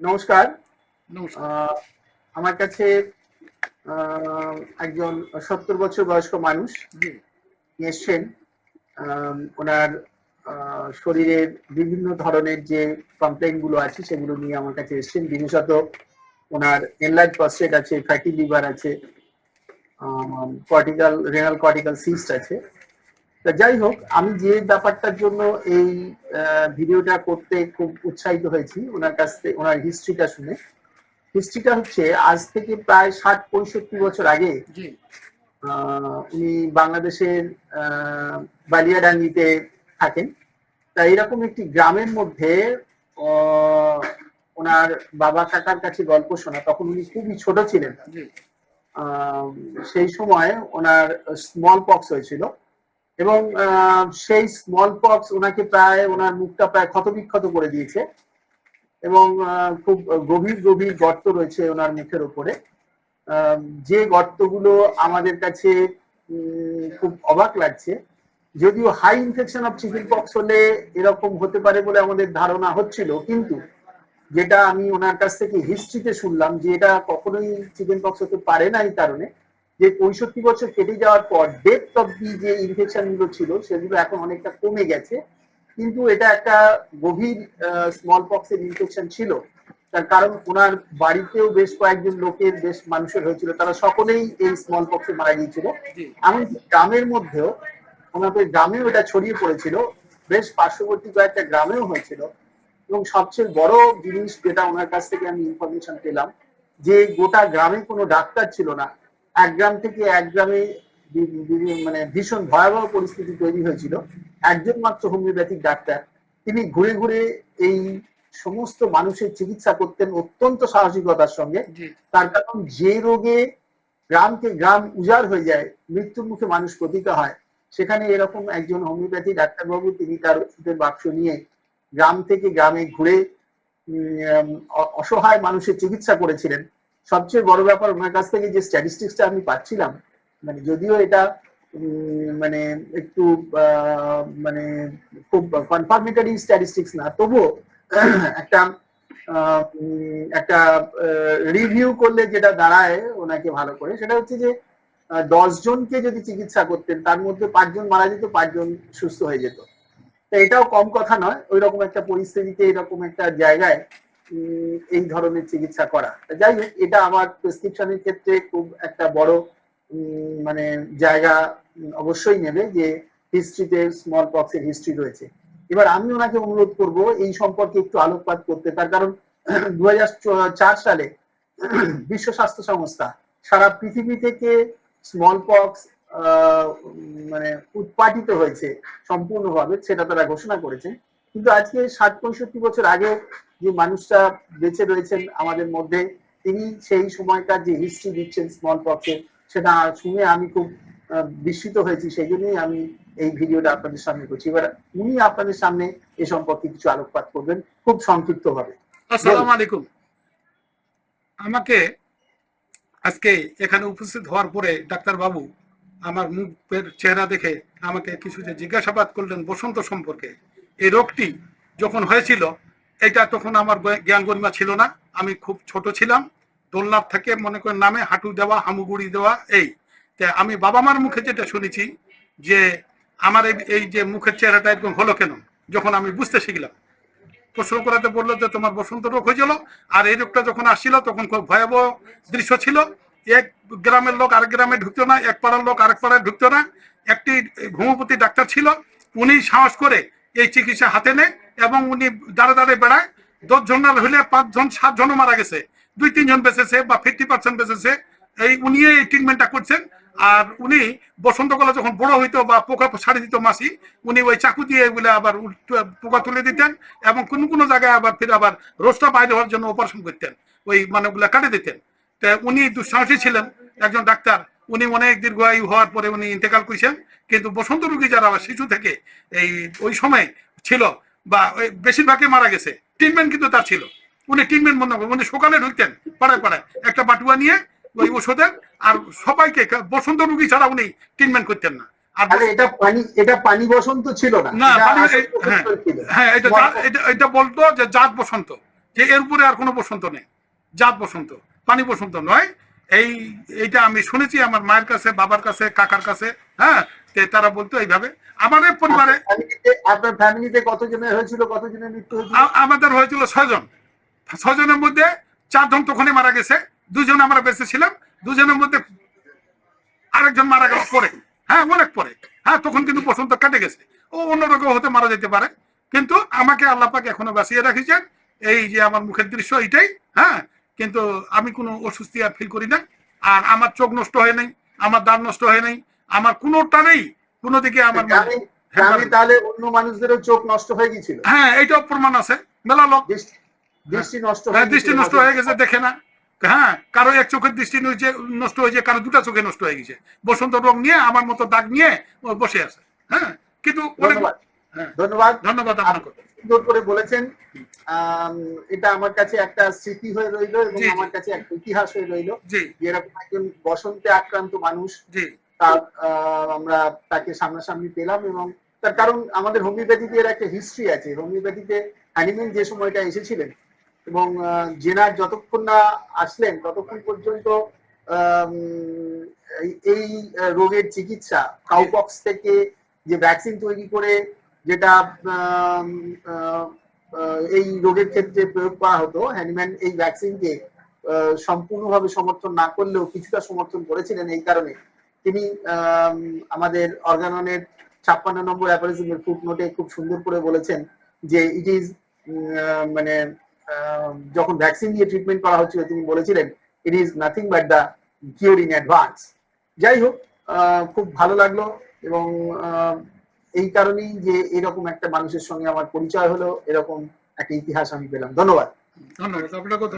নমস্কার। আমার কাছে একজন সত্তর বছর বয়স্ক মানুষ এসছেন। ওনার শরীরের বিভিন্ন ধরনের যে কমপ্লেনগুলো আছে সেগুলো নিয়ে আমার কাছে এসছেন। বিশেষত ওনার এনলার্জ প্রস্টেট আছে ফ্যাটি লিভার আছে কর্টিক্যাল রেনাল কর্টিক্যাল সিস্ট আছে। তা যাই হোক আমি যে ব্যাপারটার জন্য এই ভিডিওটা করতে খুব উৎসাহিত হয়েছি ওনার কাছ থেকে ওনার হিস্ট্রিটা শুনে। হিস্ট্রিটা হচ্ছে আজ থেকে প্রায় ষাট পঁয়ষট্টি বছর আগে উনি বাংলাদেশের আহ, বালিয়াডাঙ্গিতে থাকেন। তা এরকম একটি গ্রামের মধ্যে আহ, ওনার বাবা কাকার কাছে গল্প শোনা তখন উনি খুবই ছোট ছিলেন। আহ, সেই সময় ওনার স্মল পক্স হয়েছিল। এবং সেই স্মল পক্স ওনাকে প্রায়, ওনার মুখটা প্রায় ক্ষতবিক্ষত করে দিয়েছে এবং খুব গভীর গভীর গর্ত রয়েছে ওনার মুখের ওপরে। যে গর্তগুলো আমাদের কাছে খুব অবাক লাগছে, যদিও high infection of chicken pox হলে এরকম হতে পারে বলে আমাদের ধারণা হচ্ছিল, কিন্তু যেটা আমি ওনার কাছ থেকে হিস্ট্রিতে শুনলাম যে এটা কখনোই চিকেন পক্স হতে পারে না এই কারণে। যে পঁয়ষট্টি বছর কেটে যাওয়ার পর ডেপথ অফ দি যে ইনফেকশনগুলো ছিল সেগুলো এখন অনেকটা কমে গেছে। কিন্তু এটা একটা গভীর স্মল পক্সের ইনফেকশন ছিল। তার কারণ ওনার বাড়িতেও বেশ কয়েকজন লোকের বেশ মানুষের হয়েছিল। তারা সকলেই এই স্মল পক্সে মারা গিয়েছিল। জি। এমনকি গ্রামের মধ্যেও ওনাদের গ্রামেও এটা ছড়িয়ে পড়েছিল। বেশ পার্শ্ববর্তী কয়েকটা গ্রামেও হয়েছিল। এবং সবচেয়ে বড় জিনিস যেটা ওনার কাছ থেকে আমি ইনফরমেশন পেলাম যে গোটা গ্রামে কোনো ডাক্তার ছিল না। এক গ্রাম থেকে এক গ্রামে মানে ভীষণ ভয়াবহ পরিস্থিতি তৈরি হয়েছিল। একজন মাত্র হোমিওপ্যাথিক ডাক্তার। তিনি ঘুরে ঘুরে এই সমস্ত মানুষের চিকিৎসা করতেন অত্যন্ত সাহসিকতার সঙ্গে। তার কারণ যে রোগে গ্রামকে গ্রাম উজাড় হয়ে যায় মৃত্যুর মুখে মানুষ পতিত হয় সেখানে এরকম একজন হোমিওপ্যাথি ডাক্তারবাবু তিনি তার ওষুধের বাক্স নিয়ে গ্রাম থেকে গ্রামে ঘুরে অসহায় মানুষের চিকিৎসা করেছিলেন। সবচেয়ে বড় ব্যাপার ওনার কাছ থেকে যে স্ট্যাটিস্টিক্সটা আমি পাচ্ছিলাম মানে যদিও এটা মানে একটু মানে খুব কনফার্মেটারি স্ট্যাটিস্টিক্স না, তবুও একটা একটা রিভিউ করলে যেটা দাঁড়ায় ওনাকে ভালো করে, সেটা হচ্ছে যে দশ জনকে যদি চিকিৎসা করতেন, তার মধ্যে পাঁচজন মারা যেত, পাঁচজন সুস্থ হয়ে যেত। তো এটাও কম কথা নয় ওই রকম একটা পরিস্থিতিতে, এরকম একটা জায়গায় এই ধরনের চিকিৎসা করা। যাই হোক, এটা আমার প্রেসক্রিপশনের ক্ষেত্রে খুব একটা বড় মানে জায়গা অবশ্যই নেবে যে হিস্ট্রিতে স্মল পক্সের হিস্ট্রি রয়েছে। এবার আমি ওনাকে অনুরোধ করব, এই সম্পর্কে একটু আলোকপাত করতে তার কারণ দু সালে বিশ্ব স্বাস্থ্য সংস্থা সারা পৃথিবী থেকে স্মল পক্স মানে উৎপাদিত হয়েছে সম্পূর্ণভাবে, সেটা তারা ঘোষণা করেছেন কিন্তু আজকে ষাট পঁয়ষট্টি বছর আগে যে মানুষটা বেঁচে রয়েছেন আমাদের মধ্যে, তিনি সেই সময়কার যে হিস্ট্রি দিচ্ছেন স্মল পক্সের সেটা শুনে আমি খুব বিস্মিত হয়েছি। সেই জন্যই আমি এই ভিডিওটা আপনাদের সামনে করছি। এবার উনি আপনাদের সামনে এ সম্পর্কে কিছু আলোকপাত করবেন, খুব সংক্ষিপ্ত ভাবে আসসালামু আলাইকুম। আমাকে আজকে এখানে উপস্থিত হওয়ার পরে ডাক্তার বাবু আমার মুখের চেহারা দেখে আমাকে কিছু যে জিজ্ঞাসাবাদ করলেন বসন্ত সম্পর্কে। এই রোগটি যখন হয়েছিল এটা তখন আমার জ্ঞা- জ্ঞান গরিমা ছিল না। আমি খুব ছোট ছিলাম। দোলনাথ থেকে মনে করেন নামে হাঁটু দেওয়া, হামুগুড়ি দেওয়া, এই। তা আমি বাবা মার মুখে যেটা শুনেছি যে আমার এই- যে মুখের চেহারাটা এরকম হলো কেন, যখন আমি বুঝতে শিখলাম। প্রশ্ন করাতে বলল যে, তোমার বসন্ত রোগ হয়েছিল? আর এই রোগটা যখন আসছিল, তখন খুব ভয়াবহ দৃশ্য ছিল। এক গ্রামের লোক আরেক গ্রামে ঢুকতো না, এক পাড়ার লোক আরেক পাড়ায় ঢুকতো না। একটি হোমিওপ্যাথি ডাক্তার ছিল। উনি সাহস করে এই চিকিৎসা হাতে নেয় এবং উনি দাঁড়ে দাঁড়ে বেড়ায়। দশ জনের হলে পাঁচজন, সাতজনও মারা গেছে। দুই, তিনজন বেঁচেছে বা ফিফটি পার্সেন্ট বেঁচেছে। এই উনি এই ট্রিটমেন্টটা করছেন। আর উনি বসন্তকালে যখন বড় হইতো বা পোকা ছাড়ি দিত মাসি, উনি ওই চাকু দিয়ে এগুলো আবার পোকা তুলে দিতেন এবং কোন কোন জায়গায় আবার ফির আবার রোজটা বাইরে হওয়ার জন্য অপারেশন করতেন। ওই মানে ওগুলা কাটে দিতেন। তা উনি দুঃসাহসী ছিলেন। একজন ডাক্তার উনি অনেক দীর্ঘায়ু হওয়ার পরে উনি ইন্তেকাল করেছেন। কিন্তু বসন্ত রোগী যারা শিশু থেকে এই ওই সময় ছিল বা ওই বেশিরভাগই মারা গেছে ট্রিটমেন্ট কিন্তু তার ছিল। উনি ট্রিটমেন্ট বন্ধ উনি সকালে ঢুকতেন পাড়ায় পাড়ায়। একটা বাটুয়া নিয়ে ওই ওষুধের আর সবাইকে বসন্ত রোগী ছাড়া উনি ট্রিটমেন্ট করতেন না। আর আরে এটা পানি এটা পানি বসন্ত ছিল না। না এটা পানি- আসল এই- হ্যাঁ হ্যাঁ এটা এটা এটা বলতো যে জাত বসন্ত যে এর উপরে আর কোনো বসন্ত নেই। জাত বসন্ত পানি বসন্ত নয়। এই এইটা আমি শুনেছি আমার মায়ের কাছে বাবার কাছে কাকার কাছে হ্যাঁ? তারা বলতো এইভাবে। আমাদের পরিবারে আপনার ফ্যামিলিতে কতজনের হয়েছিল কতজনের মৃত্যু হয়েছিল? আমাদের হয়েছিল ছয়জন। ছয়জনের মধ্যে চারজন তখনই মারা গেছে দুজন আমরা বেঁচে ছিলাম দুজনের মধ্যে আরেকজন মারা গেল পরে। হ্যাঁ অনেক পরে। হ্যাঁ তখন কিন্তু বসন্ত কেটে গেছে। ও অন্য রকম হতে মারা যেতে পারে। কিন্তু আমাকে আল্লাহ পাক এখনও বাঁচিয়ে রাখিছেন। এই যে আমার মুখের দৃশ্য এইটাই হ্যাঁ? কিন্তু আমি কোনো অসুস্থি আর ফিল করি না আর আমার চোখ নষ্ট হয় নাই আমার দাঁত নষ্ট হয় নাই আমার কোনোটা নেই কোনো দিকে আমার গ্রামে তাহলে অন্য মানুষদেরও চোখ নষ্ট হয়ে গেছিল হ্যাঁ এইটাও প্রমাণ আছে। মেলা লোক দৃষ্টি দৃষ্টি নষ্ট হ্যাঁ হয়ে দৃষ্টি নষ্ট হয়ে গেছে দেখে না। হ্যাঁ কারও এক চোখের দৃষ্টি নষ্ট হয়েছে কারও দুটা চোখে নষ্ট হয়ে গেছে বসন্ত রোগ নিয়ে আমার মতো দাগ নিয়ে বসে আছে। হ্যাঁ কিন্তু অনেক হ্যাঁ ধন্যবাদ। ধন্যবাদ আপনাকে। সুন্দর করে বলেছেন এটা আমার কাছে একটা স্মৃতি হয়ে রইল এবং। আমার কাছে একটা ইতিহাস হয়ে রইল। জি। যে এরকম একজন বসন্তে আক্রান্ত মানুষ তার আহ, আমরা তাকে সামনাসামনি পেলাম এবং তার কারণ আমাদের হোমিওপ্যাথিতে এর একটা হিস্ট্রি আছে। হোমিওপ্যাথিতে অ্যানিমেল যে সময়টা এসেছিলেন এবং জেনার যতক্ষণ না আসলেন ততক্ষণ পর্যন্ত এই রোগের চিকিৎসা কাউপক্স থেকে যে ভ্যাকসিন তৈরি করে যেটা এই রোগের ক্ষেত্রে প্রয়োগ করা হতো হ্যানিম্যান এই ভ্যাকসিনকে সম্পূর্ণভাবে সমর্থন না করলেও কিছুটা সমর্থন করেছিলেন এই কারণে। তিনি আম, আমাদের অর্গাননের ছাপ্পান্ন নম্বর অ্যাপারিজমের ফুট নোটে খুব সুন্দর করে বলেছেন যে ইট ইজ মানে যখন ভ্যাকসিন দিয়ে ট্রিটমেন্ট করা হচ্ছিল তিনি বলেছিলেন it is nothing but the cure in advance যাই হোক খুব ভালো লাগল এবং এই কারণেই যে এরকম একটা মানুষের সঙ্গে আমার পরিচয় হলো, এরকম একটা ইতিহাস আমি পেলাম। ধন্যবাদ। ধন্যবাদ।